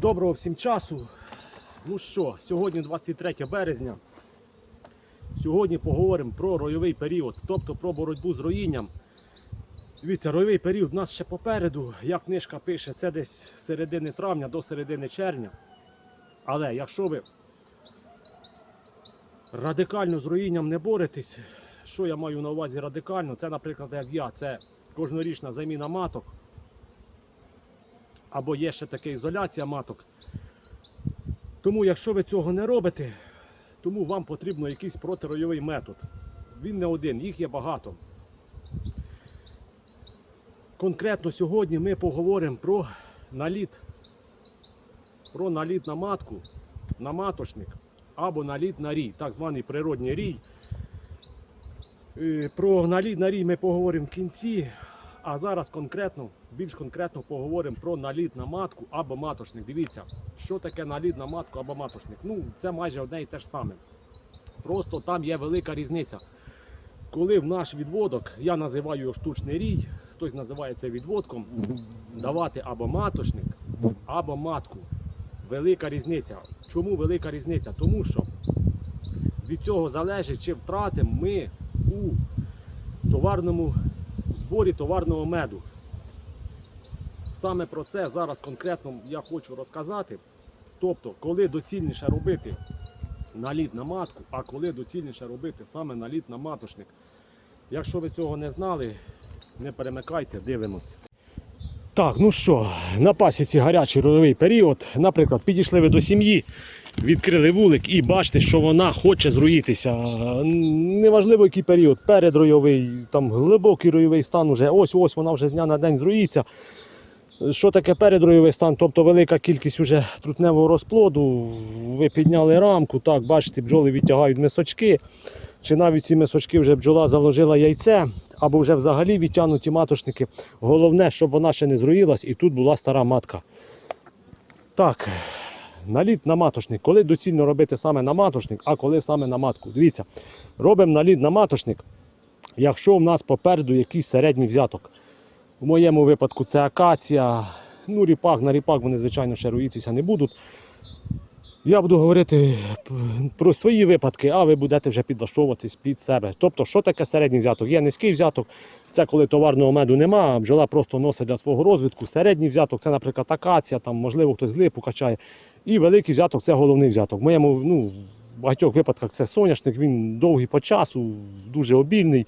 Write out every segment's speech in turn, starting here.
Доброго всім часу. Ну що, сьогодні 23 березня. Сьогодні поговоримо про ройовий період, тобто про боротьбу з роїнням. Дивіться, ройовий період у нас ще попереду, як книжка пише, це десь з середини травня до середини червня. Але якщо ви радикально з роїнням не боретесь, що я маю на увазі радикально? Це, наприклад, як я, це кожнорічна заміна маток. Або є ще така ізоляція маток. Тому, якщо ви цього не робите, тому вам потрібно якийсь протиройовий метод. Він не один, їх є багато. Конкретно сьогодні ми поговоримо про наліт. Про наліт на матку, на матошник або наліт на рій, так званий природній рій. Е, Про наліт на рій ми поговоримо в кінці, а зараз конкретно, більш конкретно поговоримо про наліт на матку або матошник. Дивіться, що таке наліт на матку або матошник. Ну, це майже одне і те ж саме. Просто там є велика різниця. Коли в наш відводок, я називаю його штучний рій, хтось називає це відводком, давати або матошник, або матку. Велика різниця. Чому велика різниця? Тому що від цього залежить, чи втратимо ми у товарному зборі товарного меду. Саме про це зараз конкретно я хочу розказати. Тобто, коли доцільніше робити наліт на матку, а коли доцільніше робити саме наліт на матошник. Якщо ви цього не знали, не перемикайте, дивимось. Так, ну що, на пасіці гарячий рольовий період. Наприклад, підійшли ви до сім'ї, відкрили вулик і бачите, що вона хоче зруїтися. Неважливо, який період, передройовий, там глибокий ройовий стан уже. Ось ось вона вже з дня на день зруїться. Що таке передройовий стан? Тобто велика кількість уже трутневого розплоду. Ви підняли рамку, так, бачите, бджоли відтягають мисочки. Чи навіть ці мисочки вже бджола заложила яйце, або вже взагалі відтягнуті матошники. Головне, щоб вона ще не зруїлась і тут була стара матка. Так, наліт на матошник. Коли доцільно робити саме на матошник, а коли саме на матку. Дивіться, робимо наліт на матошник, якщо в нас попереду якийсь середній взяток. В моєму випадку це акація. Ну, ріпак, на ріпак вони, звичайно, ще руїтися не будуть. Я буду говорити про свої випадки, а ви будете вже підлаштовуватись під себе. Тобто, що таке середній взяток? Є низький взяток, це коли товарного меду нема, бджола просто носить для свого розвитку. Середній взяток це, наприклад, акація, там, можливо, хтось липу качає. І великий взяток це головний взяток. В моєму ну, в багатьох випадках це соняшник, він довгий по часу, дуже обільний.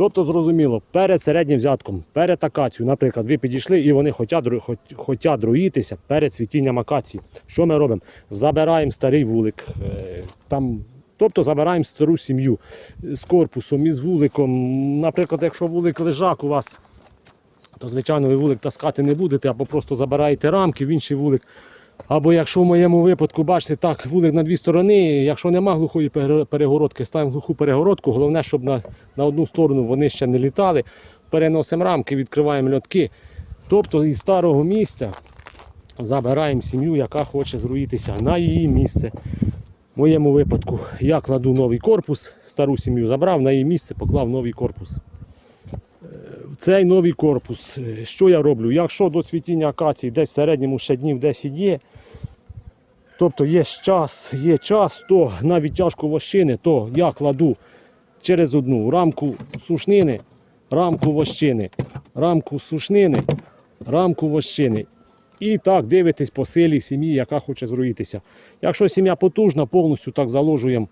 Тобто, зрозуміло, перед середнім взятком, перед акацією, наприклад, ви підійшли і вони хочуть, дру- хоч- хочуть друїтися перед цвітінням акації. Що ми робимо? Забираємо старий вулик, е, там, тобто забираємо стару сім'ю з корпусом, із вуликом. Наприклад, якщо вулик лежак у вас, то звичайно ви вулик таскати не будете, або просто забираєте рамки в інший вулик. Або якщо в моєму випадку, бачите, так, вулик на дві сторони, якщо нема глухої перегородки, ставимо глуху перегородку. Головне, щоб на, на одну сторону вони ще не літали. Переносимо рамки, відкриваємо льотки. Тобто із старого місця забираємо сім'ю, яка хоче зруїтися на її місце. В моєму випадку я кладу новий корпус, стару сім'ю забрав, на її місце поклав новий корпус. Цей новий корпус, е, що я роблю? Якщо до цвітіння акації десь в середньому ще днів 10 є, тобто є час, є час, то на відтяжку вощини, то я кладу через одну рамку сушнини, рамку вощини, рамку сушнини, рамку вощини. І так дивитесь по силі сім'ї, яка хоче зруїтися. Якщо сім'я потужна, повністю так заложуємо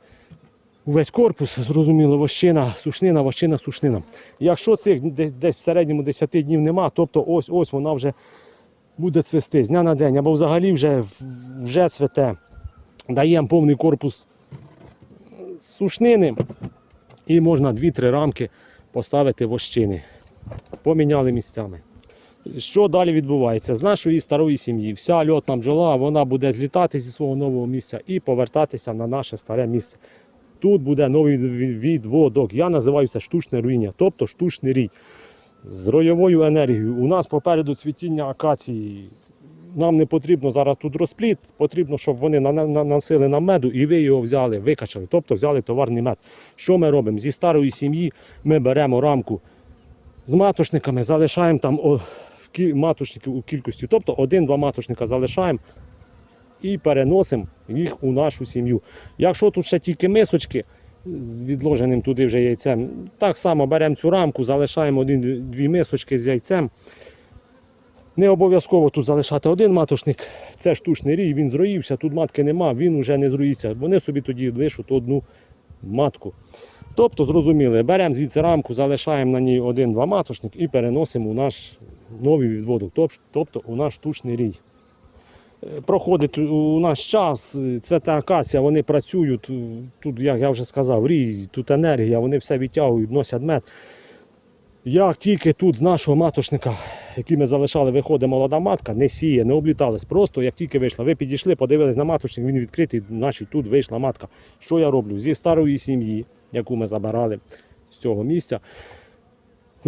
увесь корпус, зрозуміло, вощина, сушнина, вощина, сушнина. Якщо цих десь, в середньому 10 днів нема, тобто ось ось вона вже буде цвісти з дня на день, або взагалі вже, вже цвете. Даємо повний корпус сушнини і можна 2-3 рамки поставити вощини. Поміняли місцями. Що далі відбувається? З нашої старої сім'ї вся льотна бджола вона буде злітати зі свого нового місця і повертатися на наше старе місце. Тут буде новий відводок. Я називаю це штучне руїння, тобто штучний рій. З ройовою енергією. У нас попереду цвітіння акації. Нам не потрібно зараз тут розпліт, потрібно, щоб вони на- на- наносили нам меду і ви його взяли, викачали, тобто взяли товарний мед. Що ми робимо? Зі старої сім'ї ми беремо рамку з матошниками, залишаємо там о, у кількості, тобто один-два матошника залишаємо, і переносимо їх у нашу сім'ю. Якщо тут ще тільки мисочки з відложеним туди вже яйцем, так само беремо цю рамку, залишаємо один-дві мисочки з яйцем. Не обов'язково тут залишати один маточник. Це штучний рій, він зроївся, тут матки нема, він вже не зроїться. Вони собі тоді лишуть одну матку. Тобто, зрозуміли, беремо звідси рамку, залишаємо на ній один-два маточник і переносимо у наш новий відводок, тобто у наш штучний рій. Проходить у наш час, цвете акація, вони працюють. Тут, як я вже сказав, рій, тут енергія, вони все відтягують, носять мед. Як тільки тут з нашого маточника, який ми залишали, виходить молода матка, не сіє, не обліталась. Просто як тільки вийшла, ви підійшли, подивились на маточник, він відкритий, значить тут вийшла матка. Що я роблю? Зі старої сім'ї, яку ми забирали з цього місця.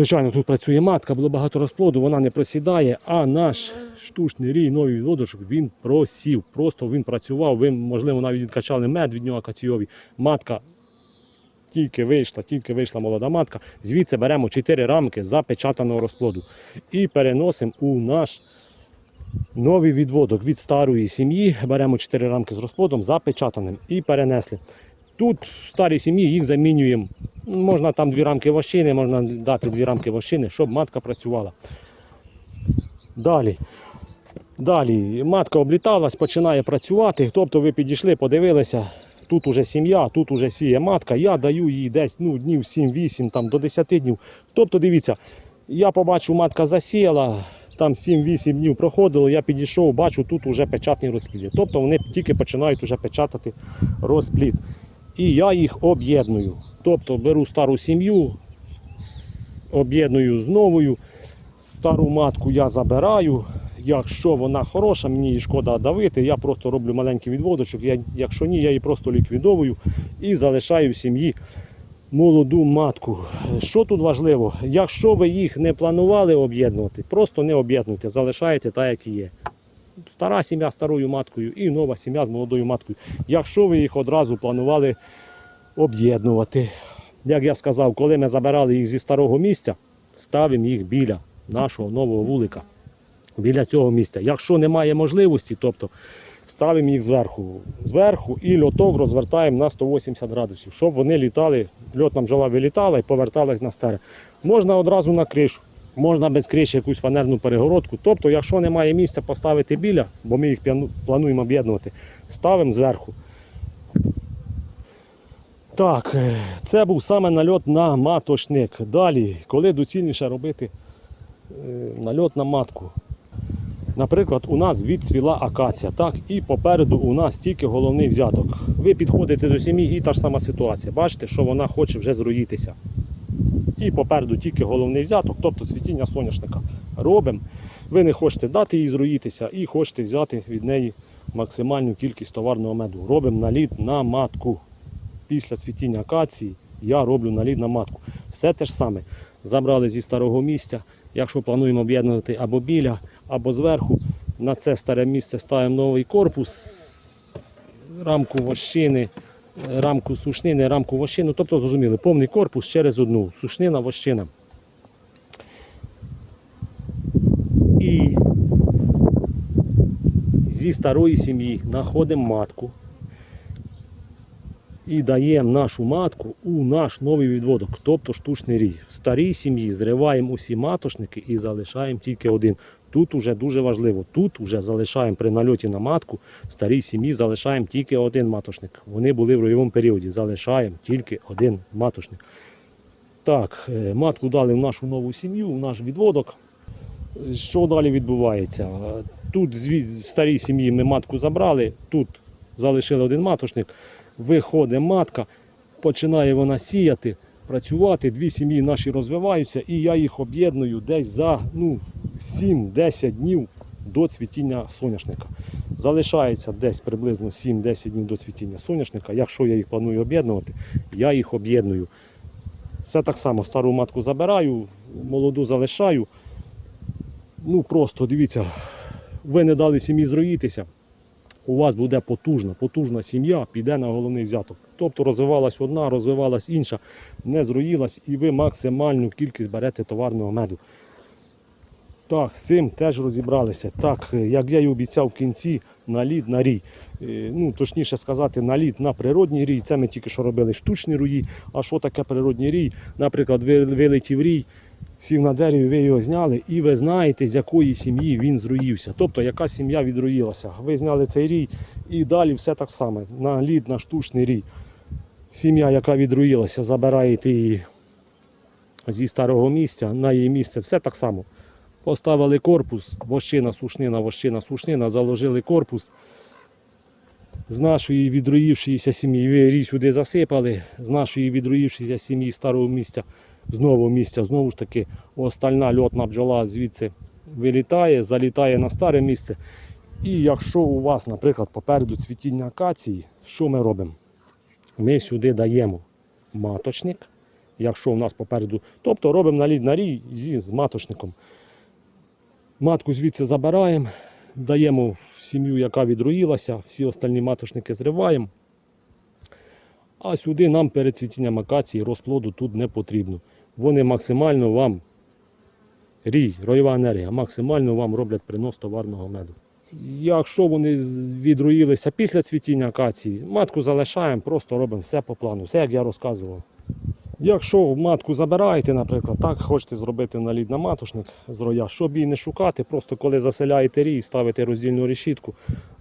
Звичайно, тут працює матка, було багато розплоду, вона не просідає, а наш штучний рій, новий відводочок, він просів. Просто він працював, ви, можливо, навіть відкачали мед від нього акаційовий. Матка тільки вийшла, тільки вийшла молода матка. Звідси беремо 4 рамки запечатаного розплоду і переносимо у наш новий відводок від старої сім'ї. Беремо 4 рамки з розплодом запечатаним і перенесли. Тут в старій сім'ї їх замінюємо. Можна там дві рамки вощини, можна дати дві рамки вощини, щоб матка працювала. Далі. Далі матка обліталась, починає працювати. Тобто ви підійшли, подивилися, тут уже сім'я, тут уже сіє матка. Я даю їй десь ну, днів 7-8 там, до 10 днів. Тобто, дивіться, я побачив, матка засіяла, там 7-8 днів проходило, я підійшов, бачу, тут уже печатний розплід. Тобто вони тільки починають уже печатати розплід. І я їх об'єдную. Тобто беру стару сім'ю, об'єдную з новою. Стару матку я забираю. Якщо вона хороша, мені її шкода давити, я просто роблю маленький відводочок. Я, якщо ні, я її просто ліквідовую і залишаю в сім'ї молоду матку. Що тут важливо? Якщо ви їх не планували об'єднувати, просто не об'єднуйте, залишаєте так, як і є. Стара сім'я з старою маткою і нова сім'я з молодою маткою. Якщо ви їх одразу планували об'єднувати. Як я сказав, коли ми забирали їх зі старого місця, ставимо їх біля нашого нового вулика. Біля цього місця. Якщо немає можливості, тобто ставимо їх зверху. Зверху і льоток розвертаємо на 180 градусів, щоб вони літали, льотна бджола вилітала і поверталась на старе. Можна одразу на кришу, можна без криші якусь фанерну перегородку. Тобто, якщо немає місця поставити біля, бо ми їх плануємо об'єднувати, ставимо зверху. Так, е, це був саме нальот на маточник. Далі, коли доцільніше робити е, нальот на матку. Наприклад, у нас відцвіла акація, так, і попереду у нас тільки головний взяток. Ви підходите до сім'ї і та ж сама ситуація. Бачите, що вона хоче вже зроїтися. І попереду тільки головний взяток, тобто цвітіння соняшника. Робимо. Ви не хочете дати їй зроїтися і хочете взяти від неї максимальну кількість товарного меду. Робимо наліт на матку. Після цвітіння акації я роблю наліт на матку. Все те ж саме. Забрали зі старого місця. Якщо плануємо об'єднувати або біля, або зверху, на це старе місце ставимо новий корпус, рамку вощини, рамку сушнини, рамку вощину. Тобто, зрозуміли, повний корпус через одну. Сушнина, вощина. І зі старої сім'ї знаходимо матку і даємо нашу матку у наш новий відводок, тобто штучний рій. В старій сім'ї зриваємо усі матошники і залишаємо тільки один. Тут уже дуже важливо. Тут вже залишаємо при нальоті на матку, в старій сім'ї залишаємо тільки один матошник. Вони були в ройовому періоді. Залишаємо тільки один матошник. Так, е, матку дали в нашу нову сім'ю, в наш відводок. Що далі відбувається? Тут в старій сім'ї ми матку забрали, тут залишили один матошник виходить матка, починає вона сіяти, працювати, дві сім'ї наші розвиваються, і я їх об'єдную десь за ну, 7-10 днів до цвітіння соняшника. Залишається десь приблизно 7-10 днів до цвітіння соняшника. Якщо я їх планую об'єднувати, я їх об'єдную. Все так само, стару матку забираю, молоду залишаю. Ну просто дивіться, ви не дали сім'ї зроїтися у вас буде потужна, потужна сім'я, піде на головний взяток. Тобто розвивалась одна, розвивалась інша, не зруїлась, і ви максимальну кількість берете товарного меду. Так, з цим теж розібралися. Так, е, як я і обіцяв в кінці, наліт на рій. Е, Ну, точніше сказати, наліт на природній рій. Це ми тільки що робили штучні руї. А що таке природній рій? Наприклад, вилетів рій, сів на дереві, ви його зняли, і ви знаєте, з якої сім'ї він зруївся. Тобто, яка сім'я відруїлася. Ви зняли цей рій і далі все так само. На лід, на штучний рій. Сім'я, яка відруїлася, забираєте її зі старого місця на її місце. Все так само. Поставили корпус, вощина, сушнина, вощина, сушнина, заложили корпус. З нашої відруївшоїся сім'ї ви річ сюди засипали, з нашої відруївшоїся сім'ї старого місця, з нового місця, знову ж таки, остальна льотна бджола звідси вилітає, залітає на старе місце. І якщо у вас, наприклад, попереду цвітіння акації, що ми робимо? Ми сюди даємо маточник, якщо у нас попереду, тобто робимо налід на рій з маточником. Матку звідси забираємо, даємо в сім'ю, яка відруїлася, всі остальні маточники зриваємо. А сюди нам перед цвітінням акації розплоду тут не потрібно. Вони максимально вам, рій, ройова енергія, максимально вам роблять принос товарного меду. Якщо вони відруїлися після цвітіння акації, матку залишаємо, просто робимо все по плану, все як я розказував. Якщо матку забираєте, наприклад, так хочете зробити налід на матушник з роя, щоб її не шукати, просто коли заселяєте рій, ставите роздільну решітку,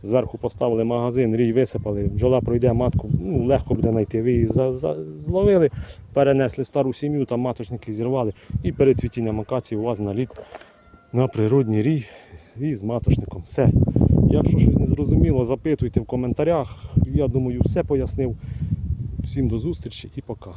зверху поставили магазин, рій висипали, бджола пройде матку, ну, легко буде знайти. Ви її за, за, зловили, перенесли в стару сім'ю, там маточники зірвали, і перед цвітінням акації у вас наліт на природній рій і з маточником. Все. Якщо щось не зрозуміло, запитуйте в коментарях. Я думаю, все пояснив. Всім до зустрічі і пока.